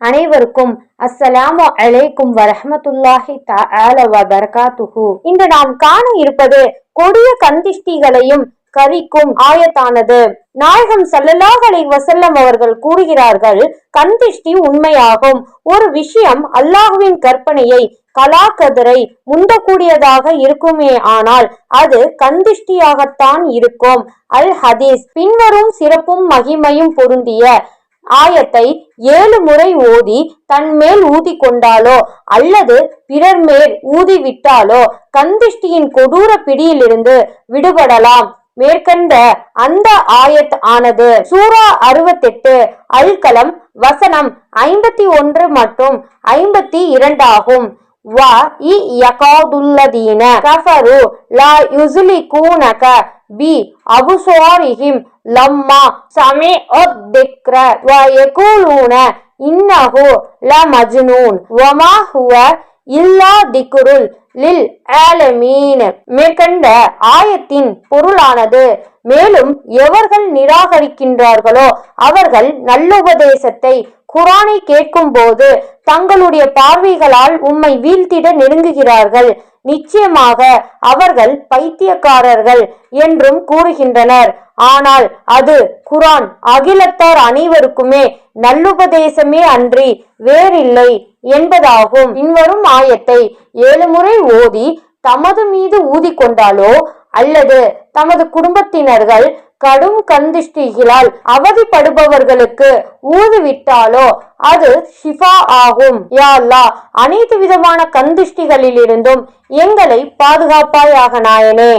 அனைவருக்கும் அஸ்ஸலாமு அலைக்கும் வரஹ்மத்துல்லாஹி தஆல வ பரகாத்துஹு இன்று நாம் காண இருப்பது கொடிய கந்திஷ்டிகளையும் கரிக்கும் ஆயத்தானது. நாயகம் ஸல்லல்லாஹு வசல்லம் அவர்கள் கூறுகிறார்கள் கந்திஷ்டி உண்மையாகும். ஒரு விஷயம் அல்லாஹுவின் கற்பனையை கலாக்கதிரை முந்தக்கூடியதாக இருக்குமே ஆனால் அது கந்திஷ்டியாகத்தான் இருக்கும். அல் ஹதீஸ் பின்வரும் சிறப்பும் மகிமையும் பொருந்திய ஆயத்தை ஏழு முறை ஓதி தன் மேல் ஊதி கொண்டாலோ அல்லது பிறர் மேல் ஊதி விட்டாலோ கந்திஷ்டியின் கொடூர பிடியிலிருந்து விடுபடலாம். மேற்கண்ட அந்த ஆயத் ஆனது சூரா அறுபத்தெட்டு அல்கலம் வசனம் ஐம்பத்தி ஒன்று மற்றும் ஐம்பத்தி இரண்டாகும் வ இ யகாதுல்லதீன கஃபரு லா யுசுலி கூனக பி அபுசோரிஹிம் லம்மா சமி திக்ர வ யகூலூன இன்னஹு ல மஜ்னூன் வமா ஹுவ இல்லா திக்ருல் லில் ஆலமீன். மேற்கண்ட ஆயத்தின் பொருளானது மேலும் எவர்கள் நிராகரிக்கின்றார்களோ அவர்கள் நல்லுபதேசத்தை குரானை கேட்கும்போது தங்களுடைய பார்வைகளால் உம்மை வீழ்த்திட நெருங்குகிறார்கள். நிச்சயமாக அவர்கள் பைத்தியக்காரர்கள் என்றும் கூறுகின்றனர். ஆனால் அது குரான் அகிலத்தார் அனைவருக்குமே நல்லுபதேசமே அன்றி வேறில்லை என்பதாகும். இன்வரும் ஆயத்தை ஏழு முறை ஓதி தமது மீது ஊதி கொண்டாலோ அல்லது தமது குடும்பத்தினர்கள் கடும் கந்திஷ்டிகளால் அவதிப்படுபவர்களுக்கு ஊதுவிட்டாலோ அது ஷிஃபா ஆகும். யா அனைத்து விதமான கந்திஷ்டிகளிலிருந்தும் எங்களை பாதுகாப்பாயாக நாயனே.